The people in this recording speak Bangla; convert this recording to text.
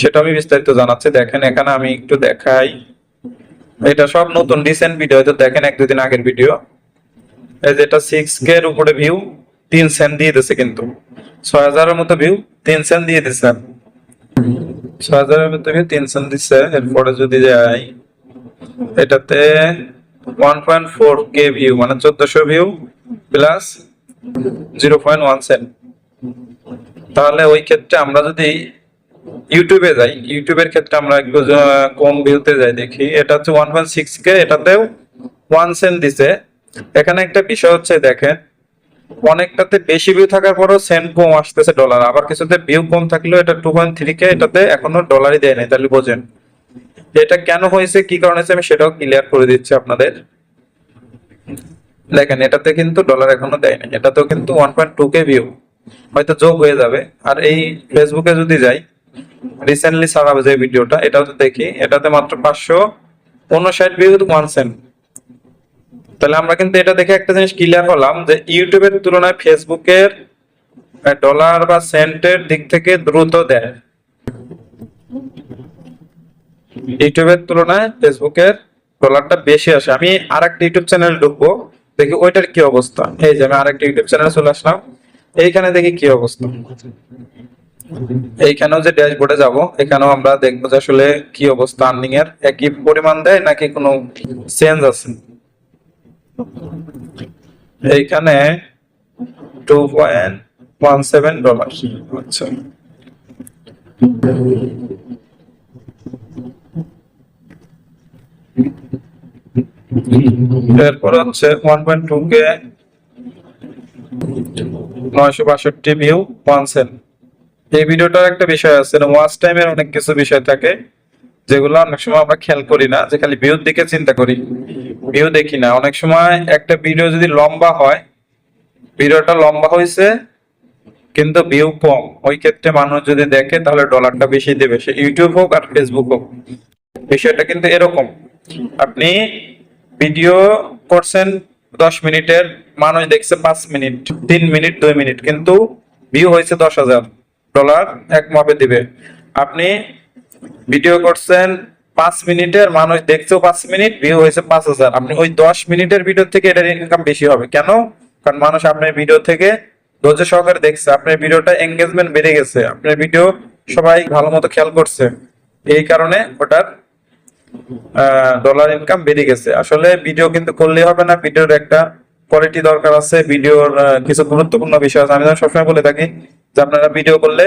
সেটা আমি বিস্তারিত জানাচ্ছি। দেখেন, এখানে আমি একটু দেখাই। এটা সব নতুন রিসেন্ট ভিডিও হয়তো দেখেন এক, দুদিন আগের ভিডিও এই যে এটা সিক্স কে এর উপরে ভিউ তিন সেন্ট দিয়ে দিছে কিন্তু। ছয় হাজারের মতো ভিউ তিন সেন্ট দিয়ে দিছে। ছয় হাজারের মতো ভিউ তিন সেন্ট দিচ্ছে এরপরে যদি যাই, এটাতে one point four K view মানে চোদ্দশো view plus zero point one cent তাহলে ওই ক্ষেত্রে আমরা যদি ইউটিউবে যাই। ইউটিউবের ক্ষেত্রে আমরা কম ভিউতে যাই দেখি। এটা হচ্ছে ওয়ান পয়েন্ট সিক্স কে এটাতেও ওয়ান সেন্ট দিছে। এখানে একটা বিষয় হচ্ছে, দেখেন, অনেকটাতে বেশি ভিউ থাকার পরও সেন্ট কম আসতেছে ডলার আবার কিছুতে ভিউ কম থাকলেও এটা টু পয়েন্ট থ্রি কে এটাতে এখনও ডলারই দেয় নাই। তাহলে বোঝেন এটা কেন হয়েছে, কি কারণে আমি সেটাও ক্লিয়ার করে দিচ্ছি আপনাদের। দেখেন, এটাতে কিন্তু ডলার এখনও দেয় নাই। এটাতেও কিন্তু one point two K view হয়তো যোগ হয়ে যাবে। আর এই ফেসবুকে যদি যাই রিসেন্টলি ছাড়া যে ভিডিওটা এটাও তো দেখি, এটাতে মাত্র পাঁচশো উনষাট ভিউ ওয়ান সেন্ট তাহলে আমরা কিন্তু এটা দেখে একটা জিনিস ক্লিয়ার হলাম যে ইউটিউবের তুলনায় ফেসবুকের ডলার বা সেন্টের দিক থেকে দ্রুত দেয়। ইউটিউবের তুলনায় ফেসবুকের ডলারটা বেশি আসে। আমি আর একটা ইউটিউব চ্যানেল ঢুকবো, দেখি ওইটার কি অবস্থা। এই যে আমি আরেকটা ইউটিউব চ্যানেলে চলে আসলাম। এইখানে দেখি কি অবস্থা। এইখানেও যে ড্যাশবোর্ডে যাব? এখানেও আমরা দেখব যে আসলে কি অবস্থা আর্নিং এর? একই পরিমাণ দেয় নাকি কোনো চেঞ্জ আছে? এইখানে two point one seven dollar আচ্ছা। এরপর হচ্ছে ওয়ান পয়েন্ট টু কে নয়শো বাষট্টি ভিউ ওয়ান সেন্ট এই ভিডিওটার একটা বিষয় আছে ওয়াচ টাইমের অনেক কিছু বিষয় থাকে, যেগুলো অনেক সময় আমরা খেয়াল করি না, যে খালি ভিউর দিকে চিন্তা করি ভিউ দেখি না। অনেক সময় একটা ভিডিও যদি লম্বা হয় ভিডিওটা লম্বা হয়েছে কিন্তু ভিউ কম। ওই ক্ষেত্রে মানুষ যদি দেখে, তাহলে ডলারটা বেশি দেবে, সে ইউটিউব হোক আর ফেসবুক হোক। বিষয়টা কিন্তু এরকম। আপনি ভিডিও করছেন দশ মিনিটের, মানুষ দেখছে পাঁচ মিনিট, তিন মিনিট, দুই মিনিট, কিন্তু ভিউ হয়েছে দশ হাজার। ডলার এক মাপে দিবে। আপনি ভিডিও করছেন পাঁচ মিনিটের, মানুষ দেখছেও পাঁচ মিনিট ভিউ হয়েছে পাঁচ হাজার। আপনি ওই দশ মিনিটের ভিডিও থেকে এটার ইনকাম বেশি হবে। কেন? কারণ মানুষ আপনার ভিডিও থেকে ধৈর্য সহকারে দেখছে। আপনার ভিডিওটা এঙ্গেজমেন্ট বেড়ে গেছে। আপনার ভিডিও সবাই ভালো মতো খেয়াল করছে। এই কারণে ওটার ডলার ইনকাম বেড়ে গেছে। আসলে ভিডিও কিন্তু করলেই হবে না। ভিডিওর একটা কোয়ালিটি দরকার আছে ভিডিওর কিছু গুরুত্বপূর্ণ বিষয় আছে। আমি সবসময় বলে থাকি যে আপনারা ভিডিও করলে